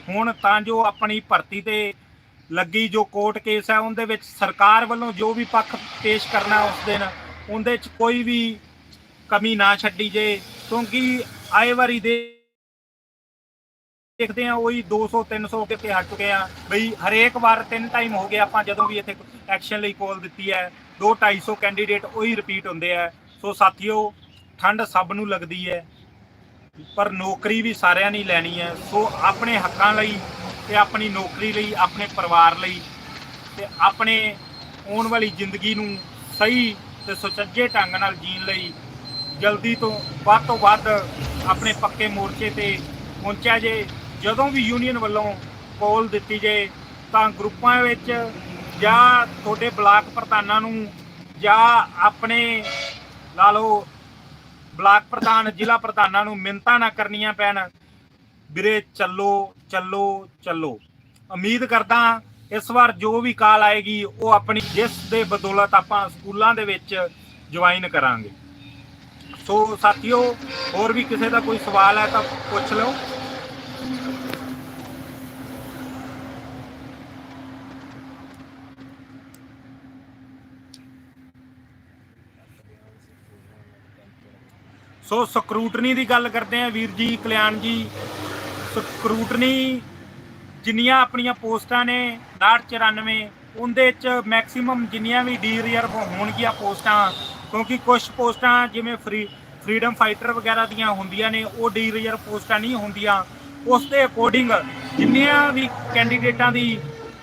ਹੁਣ ਤਾਂ ਜੋ ਆਪਣੀ ਭਰਤੀ ਤੇ ਲੱਗੀ ਜੋ ਕੋਰਟ ਕੇਸ ਹੈ, ਉਹਦੇ ਵਿੱਚ ਸਰਕਾਰ ਵੱਲੋਂ ਜੋ ਵੀ ਪੱਖ ਪੇਸ਼ ਕਰਨਾ ਉਸ ਦਿਨ, ਉਹਦੇ 'ਚ ਕੋਈ ਵੀ ਕਮੀ ਨਾ ਛੱਡੀ ਜੇ, ਕਿਉਂਕਿ ਆਏ ਵਾਰੀ ਦੇ ਦੇਖਦੇ ਆ ਉਹੀ 200 300 ਕਿਤੇ ਹਟ ਚੁੱਕੇ ਆ ਬਈ ਹਰੇਕ ਵਾਰ ਤਿੰਨ ਟਾਈਮ ਹੋ ਗਿਆ ਆਪਾਂ ਜਦੋਂ ਵੀ ਇੱਥੇ ਐਕਸ਼ਨ ਲਈ ਕਾਲ ਦਿੱਤੀ ਹੈ 2 250 ਕੈਂਡੀਡੇਟ ਉਹੀ ਰਿਪੀਟ ਹੁੰਦੇ ਆ। ਸੋ ਸਾਥੀਓ ਠੰਡ ਸਭ ਨੂੰ ਲੱਗਦੀ ਹੈ, ਪਰ ਨੌਕਰੀ ਵੀ ਸਾਰਿਆਂ ਨੇ ਲੈਣੀ ਹੈ। ਸੋ ਆਪਣੇ ਹੱਕਾਂ ਲਈ ਤੇ ਆਪਣੀ ਨੌਕਰੀ ਲਈ, ਆਪਣੇ ਪਰਿਵਾਰ ਲਈ ਤੇ ਆਪਣੇ ਆਉਣ ਵਾਲੀ ਜ਼ਿੰਦਗੀ ਨੂੰ ਸਹੀ ਤੇ ਸੁਚੱਜੇ ਢੰਗ ਨਾਲ ਜੀਣ ਲਈ ਜਲਦੀ ਤੋਂ ਵੱਧ ਤੋਂ ਵੱਧ ਆਪਣੇ ਪੱਕੇ ਮੋਰਚੇ ਤੇ ਪਹੁੰਚਿਆ ਜੇ। ਜਦੋਂ ਵੀ ਯੂਨੀਅਨ ਵੱਲੋਂ ਕਾਲ ਦਿੱਤੀ ਜੇ, ਤਾਂ ਗਰੁੱਪਾਂ ਵਿੱਚ ਜਾਂ ਤੁਹਾਡੇ ਬਲਾਕ ਪ੍ਰਧਾਨਾਂ ਨੂੰ ਜਾਂ ਆਪਣੇ, ਲਾ ਲਓ ਬਲਾਕ ਪ੍ਰਧਾਨ, ਜ਼ਿਲ੍ਹਾ ਪ੍ਰਧਾਨਾਂ ਨੂੰ ਮਿੰਤਾ ਨਾ ਕਰਨੀਆਂ ਪੈਣ। ਵੀਰੇ, ਚੱਲੋ ਚੱਲੋ ਚੱਲੋ। ਉਮੀਦ ਕਰਦਾ ਇਸ ਵਾਰ ਜੋ ਵੀ ਕਾਲ ਆਏਗੀ, ਉਹ ਆਪਣੀ ਜਿਸ ਦੇ ਬਦੌਲਤ ਆਪਾਂ ਸਕੂਲਾਂ ਦੇ ਵਿੱਚ ਜੁਆਇਨ ਕਰਾਂਗੇ। ਸੋ ਸਾਥੀਓ, ਹੋਰ ਵੀ ਕਿਸੇ ਦਾ ਕੋਈ ਸਵਾਲ ਹੈ ਤਾਂ ਪੁੱਛ ਲਓ। ਸੋ ਸਕਰੂਟਨੀ ਦੀ ਗੱਲ ਕਰਦੇ ਆ ਵੀਰ ਜੀ, ਕਲਿਆਣ ਜੀ। ਸਕਰੂਟਨੀ ਜਿੰਨੀਆਂ ਆਪਣੀਆਂ ਪੋਸਟਾਂ ਨੇ 994 ਉਹਦੇ ਚ ਮੈਕਸਿਮਮ ਜਿੰਨੀਆਂ ਵੀ ਡੀ ਰਿਜ਼ਰਵ ਹੋਣਗੀਆਂ ਪੋਸਟਾਂ, ਕਿਉਂਕਿ ਕੁਝ ਪੋਸਟਾਂ ਜਿਵੇਂ ਫਰੀ ਫਰੀडम ਫਾਈਟਰ ਵਗੈਰਾ ਦੀਆਂ ਹੁੰਦੀਆਂ ਨੇ, ਉਹ ਡੀ ਰਿਜ਼ਰਵ ਪੋਸਟਾਂ ਨਹੀਂ ਹੁੰਦੀਆਂ। ਉਸ ਦੇ ਅਕੋਰਡਿੰਗ ਜਿੰਨੀਆਂ ਵੀ ਕੈਂਡੀਡੇਟਾਂ ਦੀ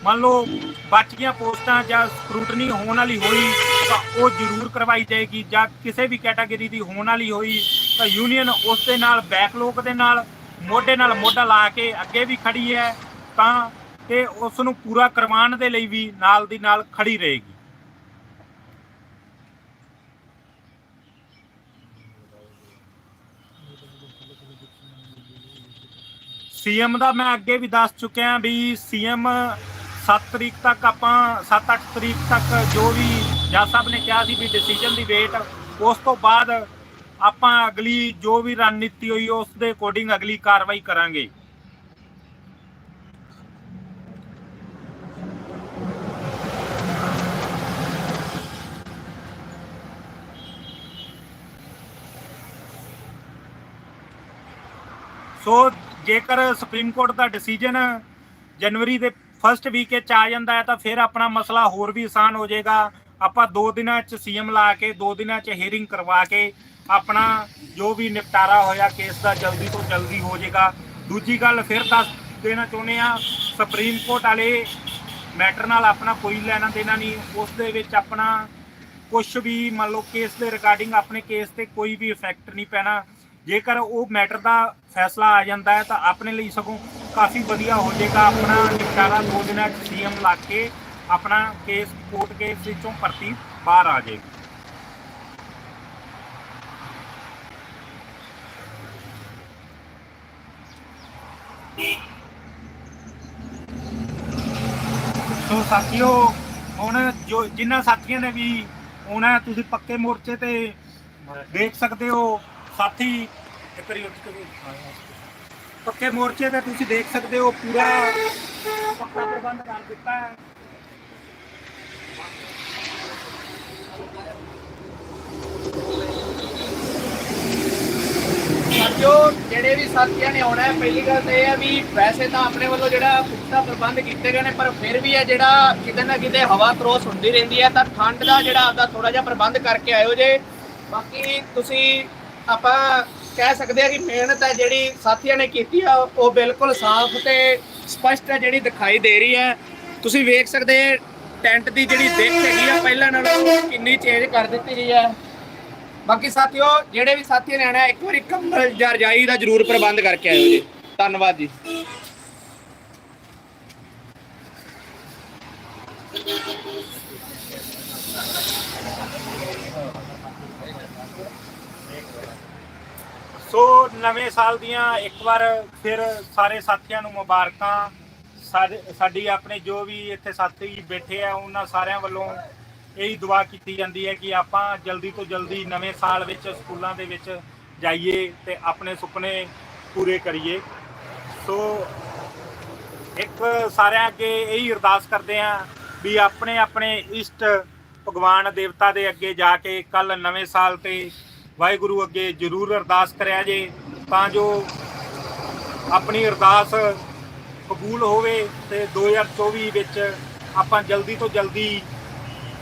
ਮੰਨ ਲਓ ਬਚ ਗਈਆਂ ਪੋਸਟਾਂ ਜਾਂ ਸਕਰੂਟਨੀ ਹੋਣ ਵਾਲੀ ਹੋਈ ਤਾਂ ਉਹ ਜ਼ਰੂਰ ਕਰਵਾਈ ਜਾਏਗੀ ਜਾਂ ਕਿਸੇ ਵੀ ਕੈਟਾਗਰੀ ਦੀ ਹੋਣ ਵਾਲੀ ਹੋਈ ਤਾਂ ਯੂਨੀਅਨ ਉਸ ਦੇ ਨਾਲ ਬੈਕਲੋਗ ਦੇ ਨਾਲ, ਮੋਢੇ ਨਾਲ ਮੋਢਾ ਲਾ ਕੇ ਅੱਗੇ ਵੀ ਖੜੀ ਹੈ ਤਾਂ ਤੇ ਉਸ ਨੂੰ ਪੂਰਾ ਕਰਵਾਉਣ ਦੇ ਲਈ ਵੀ ਨਾਲ ਦੀ ਨਾਲ ਖੜੀ ਰਹੇਗੀ। ਸੀਐਮ ਦਾ ਮੈਂ ਅੱਗੇ ਵੀ ਦੱਸ ਚੁੱਕਿਆ ਵੀ ਸੀਐਮ 7 ਤਰੀਕ ਤੱਕ ਆਪਾਂ 7-8 ਤਰੀਕ ਤੱਕ ਜੋ ਵੀ ਜੱਜ ਸਾਹਿਬ ਨੇ ਕਿਹਾ ਸੀ ਵੀ ਡਿਸੀਜਨ ਦੀ ਵੇਟ ਉਸ ਤੋਂ ਬਾਅਦ ਆਪਾਂ ਅਗਲੀ ਜੋ ਵੀ ਰਣਨੀਤੀ ਹੋਈ, ਉਸ ਦੇ ਅਕੋਰਡਿੰਗ ਅਗਲੀ ਕਾਰਵਾਈ ਕਰਾਂਗੇ। ਸੋ ਜੇਕਰ ਸੁਪਰੀਮ ਕੋਰਟ ਦਾ ਡਿਸੀਜਨ ਜਨਵਰੀ ਦੇ ਫਰਸਟ ਵੀਕ ਵਿੱਚ ਆ ਜਾਂਦਾ ਹੈ, ਤਾਂ ਫਿਰ ਆਪਣਾ ਮਸਲਾ ਹੋਰ ਵੀ ਆਸਾਨ ਹੋ ਜਾਏਗਾ। ਆਪਾਂ 2 ਦਿਨਾਂ 'ਚ ਸੀਐਮ ਲਾ ਕੇ 2 ਦਿਨਾਂ 'ਚ ਹੀਅਰਿੰਗ ਕਰਵਾ ਕੇ ਆਪਣਾ ਜੋ ਵੀ ਨਿਪਟਾਰਾ ਹੋਇਆ ਕੇਸ ਦਾ ਜਲਦੀ ਤੋਂ ਜਲਦੀ ਹੋ ਜਾਏਗਾ। ਦੂਜੀ ਗੱਲ ਫਿਰ ਦੱਸ ਦੇਣਾ ਚਾਹੁੰਦੇ ਆ ਸੁਪਰੀਮ ਕੋਰਟ ਵਾਲੇ ਮੈਟਰ ਨਾਲ ਆਪਣਾ ਕੋਈ ਲੈਣਾ ਦੇਣਾ ਨਹੀਂ। ਉਸ ਦੇ ਵਿੱਚ ਆਪਣਾ ਕੁਝ ਵੀ ਮੰਨ ਲਓ ਕੇਸ ਦੇ ਰਿਗਾਰਡਿੰਗ ਆਪਣੇ ਕੇਸ ਤੇ ਕੋਈ ਵੀ ਇਫੈਕਟ ਨਹੀਂ ਪੈਣਾ। ਜੇਕਰ ਉਹ ਮੈਟਰ ਦਾ ਫੈਸਲਾ ਆ ਜਾਂਦਾ ਹੈ ਤਾਂ ਆਪਣੇ ਲਈ ਸਗੋਂ ਕਾਫੀ ਵਧੀਆ ਹੋ ਜਾਏਗਾ ਆਪਣਾ ਨਿਪਟਾਰਾ ਦੋ ਦਿਨਾਂ ਚ ਸੀਐਮ ਲਾ ਕੇ ਆਪਣਾ ਕੇਸ, ਕੋਰਟ ਕੇਸ ਵਿੱਚੋਂ ਭਰਤੀ ਬਾਹਰ ਆ ਜਾਏਗੀ। ਸੋ ਸਾਥੀਓ, ਹੁਣ ਜੋ ਜਿਨ੍ਹਾਂ ਸਾਥੀਆਂ ਨੇ ਵੀ ਆਉਣਾ ਤੁਸੀਂ ਪੱਕੇ ਮੋਰਚੇ ਤੇ ਦੇਖ ਸਕਦੇ ਹੋ। ਸਾਥੀ ਪੱਕੇ ਮੋਰਚੇ ਤੇ ਤੁਸੀਂ ਦੇਖ ਸਕਦੇ ਹੋ, ਪੂਰਾ ਪੱਕਾ ਪ੍ਰਬੰਧ ਕਰ ਦਿੱਤਾ ਹੈ। ਜੋ ਜਿਹੜੇ ਵੀ ਸਾਥੀਆਂ ਨੇ ਆਉਣਾ ਹੈ, ਪਹਿਲੀ ਗੱਲ ਤਾਂ ਇਹ ਹੈ ਵੀ ਵੈਸੇ ਤਾਂ ਆਪਣੇ ਵੱਲੋਂ ਜਿਹੜਾ ਪੁਖਤਾ ਪ੍ਰਬੰਧ ਕੀਤੇ ਗਏ ਨੇ, ਪਰ ਫਿਰ ਵੀ ਹੈ ਜਿਹੜਾ ਕਿਤੇ ਨਾ ਕਿਤੇ ਹਵਾ ਕ੍ਰੋਸ ਹੁੰਦੀ ਰਹਿੰਦੀ ਹੈ, ਤਾਂ ਠੰਡ ਦਾ ਜਿਹੜਾ ਆਪਦਾ ਥੋੜਾ ਜਿਹਾ ਪ੍ਰਬੰਧ ਕਰਕੇ ਆਇਓ ਜੇ। ਬਾਕੀ ਤੁਸੀਂ ਆਪਾਂ ਕਹਿ ਸਕਦੇ ਆ ਕਿ ਮਿਹਨਤ ਹੈ ਜਿਹੜੀ ਸਾਥੀਆਂ ਨੇ ਕੀਤੀ ਆ, ਉਹ ਬਿਲਕੁਲ ਸਾਫ਼ ਤੇ ਸਪਸ਼ਟ ਹੈ ਜਿਹੜੀ ਦਿਖਾਈ ਦੇ ਰਹੀ ਹੈ। ਤੁਸੀਂ ਵੇਖ ਸਕਦੇ ਟੈਂਟ ਦੀ ਜਿਹੜੀ ਦਿੱਖ ਹੈਗੀ ਆ, ਪਹਿਲਾਂ ਨਾਲੋਂ ਕਿੰਨੀ ਚੇਂਜ ਕਰ ਦਿੱਤੀ ਗਈ ਹੈ। ਬਾਕੀ ਸਾਥੀਓ, ਜਿਹੜੇ ਵੀ ਸਾਥੀ ਨੇ ਆਣਾ ਇੱਕ ਵਾਰੀ ਕੰਬਲ ਜਾਂ ਰਜਾਈ ਦਾ ਜ਼ਰੂਰ ਪ੍ਰਬੰਧ ਕਰਕੇ ਆਇਓ ਜੀ। ਧੰਨਵਾਦ ਜੀ। ਸੋ, ਨਵੇਂ ਸਾਲ ਦੀਆਂ ਇੱਕ ਵਾਰ ਫਿਰ ਸਾਰੇ ਸਾਥੀਆਂ ਨੂੰ ਮੁਬਾਰਕਾਂ। ਸਾਡੇ ਸਾਡੀ ਆਪਣੇ ਜੋ ਵੀ ਇੱਥੇ ਸਾਥੀ ਬੈਠੇ ਆ, ਉਹਨਾਂ ਸਾਰਿਆਂ ਵੱਲੋਂ ਇਹੀ ਦੁਆ ਕੀਤੀ ਜਾਂਦੀ ਹੈ ਕਿ ਆਪਾਂ ਜਲਦੀ ਤੋਂ ਜਲਦੀ ਨਵੇਂ ਸਾਲ ਵਿੱਚ ਸਕੂਲਾਂ ਦੇ ਵਿੱਚ ਜਾਈਏ ਤੇ ਆਪਣੇ ਸੁਪਨੇ ਪੂਰੇ ਕਰੀਏ। ਸੋ ਇੱਕ ਸਾਰਿਆਂ ਅੱਗੇ ਇਹੀ ਅਰਦਾਸ ਕਰਦੇ ਆ ਵੀ ਆਪਣੇ ਆਪਣੇ ਇਸ਼ਟ ਭਗਵਾਨ ਦੇਵਤਾ ਦੇ ਅੱਗੇ ਜਾ ਕੇ ਕੱਲ ਨਵੇਂ ਸਾਲ ਤੇ ਵਾਹਿਗੁਰੂ ਅੱਗੇ ਜ਼ਰੂਰ ਅਰਦਾਸ ਕਰਿਆ ਜੇ, ਤਾਂ ਜੋ ਆਪਣੀ ਅਰਦਾਸ ਕਬੂਲ ਹੋਵੇ ਤੇ 2024 ਵਿੱਚ ਆਪਾਂ ਜਲਦੀ ਤੋਂ ਜਲਦੀ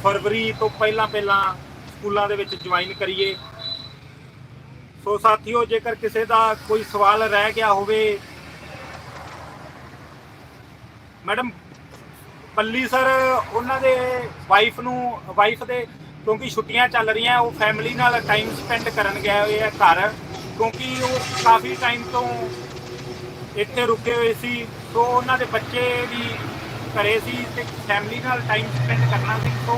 ਫਰਵਰੀ ਤੋਂ ਪਹਿਲਾਂ ਪਹਿਲਾਂ ਸਕੂਲਾਂ ਦੇ ਵਿੱਚ ਜੁਆਇਨ ਕਰੀਏ। ਸੋ ਸਾਥੀਓ, ਜੇਕਰ ਕਿਸੇ ਦਾ ਕੋਈ ਸਵਾਲ ਰਹਿ ਗਿਆ ਹੋਵੇ, ਮੈਡਮ, ਪੱਲੀ ਸਰ ਉਹਨਾਂ ਦੇ ਵਾਈਫ ਨੂੰ ਵਾਈਫ ਦੇ, ਕਿਉਂਕਿ ਛੁੱਟੀਆਂ ਚੱਲ ਰਹੀਆਂ, ਉਹ ਫੈਮਿਲੀ ਨਾਲ ਟਾਈਮ ਸਪੈਂਡ ਕਰਨ ਗਏ ਹੋਏ ਆ ਘਰ, ਕਿਉਂਕਿ ਉਹ ਕਾਫੀ ਟਾਈਮ ਤੋਂ ਇੱਥੇ ਰੁਕੇ ਹੋਏ ਸੀ। ਸੋ ਉਹਨਾਂ ਦੇ ਬੱਚੇ ਵੀ ਘਰੇ ਸੀ ਤੇ ਫੈਮਿਲੀ ਨਾਲ ਟਾਈਮ ਸਪੈਂਡ ਕਰਨਾ ਸੀ ਸੋ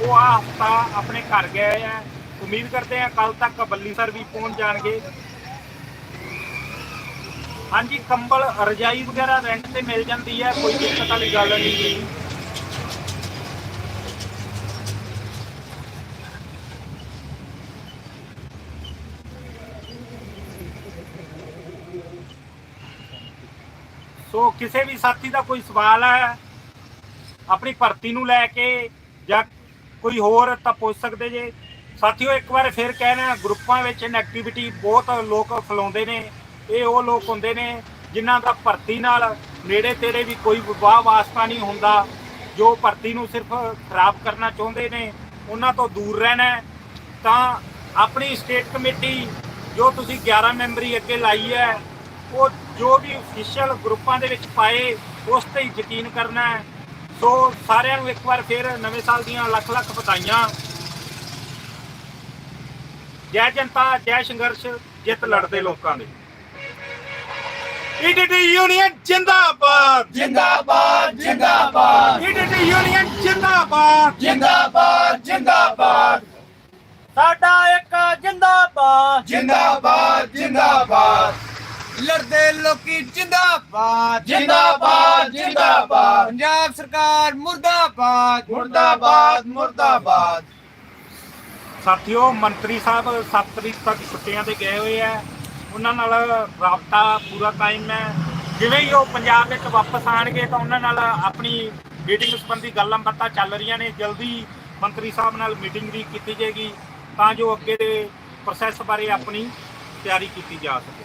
ਉਹ ਆ ਹਫਤਾ ਆਪਣੇ ਘਰ ਗਏ ਹੋਏ ਆ। ਉਮੀਦ ਕਰਦੇ ਆ ਕੱਲ ਤੱਕ ਬੱਲੀ ਸਰ ਵੀ ਪਹੁੰਚ ਜਾਣਗੇ। ਹਾਂਜੀ, ਕੰਬਲ, ਰਜਾਈ ਵਗੈਰਾ ਰੈਂਟ ਤੇ ਮਿਲ ਜਾਂਦੀ ਹੈ ਕੋਈ ਦਿੱਕਤ ਵਾਲੀ ਗੱਲ ਨਹੀਂ ਜੀ। ਸੋ ਕਿਸੇ ਵੀ ਸਾਥੀ ਦਾ ਕੋਈ ਸਵਾਲ ਹੈ ਆਪਣੀ ਭਰਤੀ ਨੂੰ ਲੈ ਕੇ ਜਾਂ ਕੋਈ ਹੋਰ ਤਾਂ ਪੁੱਛ ਸਕਦੇ ਜੇ। ਸਾਥੀਓ, ਇੱਕ ਵਾਰ ਫਿਰ ਕਹਿਣਾ ਗਰੁੱਪਾਂ ਵਿੱਚ ਨੈਗੇਟਿਵਿਟੀ ਬਹੁਤ ਲੋਕ ਫੈਲਾਉਂਦੇ ਨੇ। ਇਹ ਉਹ ਲੋਕ ਹੁੰਦੇ ਨੇ ਜਿਨ੍ਹਾਂ ਦਾ ਭਰਤੀ ਨਾਲ ਨੇੜੇ ਤੇੜੇ ਵੀ ਕੋਈ ਵਿਵਾਹ ਵਾਸਤਾ ਨਹੀਂ ਹੁੰਦਾ। ਜੋ ਭਰਤੀ ਨੂੰ ਸਿਰਫ ਖਰਾਬ ਕਰਨਾ ਚਾਹੁੰਦੇ ਨੇ, ਉਹਨਾਂ ਤੋਂ ਦੂਰ ਰਹਿਣਾ ਤਾਂ ਆਪਣੀ ਸਟੇਟ ਕਮੇਟੀ ਜੋ ਤੁਸੀਂ 11 ਮੈਂਬਰੀ ਅੱਗੇ ਲਾਈ ਹੈ, ਉਹ ਜੋ ਵੀ ਅਫੀਸ਼ੀਅਲ ਗਰੁੱਪਾਂ ਦੇ ਵਿੱਚ ਪਾਏ, ਉਸ ਤੇ ਹੀ ਯਕੀਨ ਕਰਨਾ ਹੈ। ਸੋ ਸਾਰਿਆਂ ਨੂੰ ਇੱਕ ਵਾਰ ਫਿਰ ਨਵੇਂ ਸਾਲ ਦੀਆਂ ਲੱਖ ਲੱਖ ਵਧਾਈਆਂ। ਜੈ ਜਨਤਾ ਜੈ ਸੰਘਰਸ਼ ਜਿੱਤ ਲੜਦੇ ਲੋਕਾਂ ਦੀ। ਈਡੀਟੀ ਯੂਨੀਅਨ ਜਿੰਦਾਬਾਦ। ਜਿੰਦਾਬਾਦ ਜਿੰਦਾਬਾਦ। ਈਡੀਟੀ ਯੂਨੀਅਨ ਜਿੰਦਾਬਾਦ। ਜਿੰਦਾਬਾਦ ਜਿੰਦਾਬਾਦ। ਸਾਡਾ ਇੱਕ ਜਿੰਦਾਬਾਦ। ਜਿੰਦਾਬਾਦ ਜਿੰਦਾਬਾਦ। ਲੜਦੇ ਲੋਕੀ ਜਿੰਦਾਬਾਦ। ਜਿੰਦਾਬਾਦ ਜਿੰਦਾਬਾਦ। ਪੰਜਾਬ ਸਰਕਾਰ ਮੁਰਦਾਬਾਦ। ਮੁਰਦਾਬਾਦ ਮੁਰਦਾਬਾਦ। ਸਾਥੀਓ ਮੰਤਰੀ ਸਾਹਿਬ 7 ਤਰੀਕ ਤੱਕ ਛੁੱਟੀਆਂ ਤੇ ਗਏ ਹੋਏ ਆ। ਉਹਨਾਂ ਨਾਲ ਰਾਬਤਾ ਪੂਰਾ ਕਾਇਮ ਹੈ। ਜਿਵੇਂ ਹੀ ਉਹ ਪੰਜਾਬ ਵਿੱਚ ਵਾਪਸ ਆਣਗੇ ਤਾਂ ਉਹਨਾਂ ਨਾਲ ਆਪਣੀ ਮੀਟਿੰਗ ਸੰਬੰਧੀ ਗੱਲਾਂ ਬਾਤਾਂ ਚੱਲ ਰਹੀਆਂ ਨੇ। ਜਲਦੀ ਮੰਤਰੀ ਸਾਹਿਬ ਨਾਲ ਮੀਟਿੰਗ ਵੀ ਕੀਤੀ ਜਾਏਗੀ ਤਾਂ ਜੋ ਅੱਗੇ ਦੇ ਪ੍ਰੋਸੈਸ ਬਾਰੇ ਆਪਣੀ ਤਿਆਰੀ ਕੀਤੀ ਜਾ ਸਕੇ।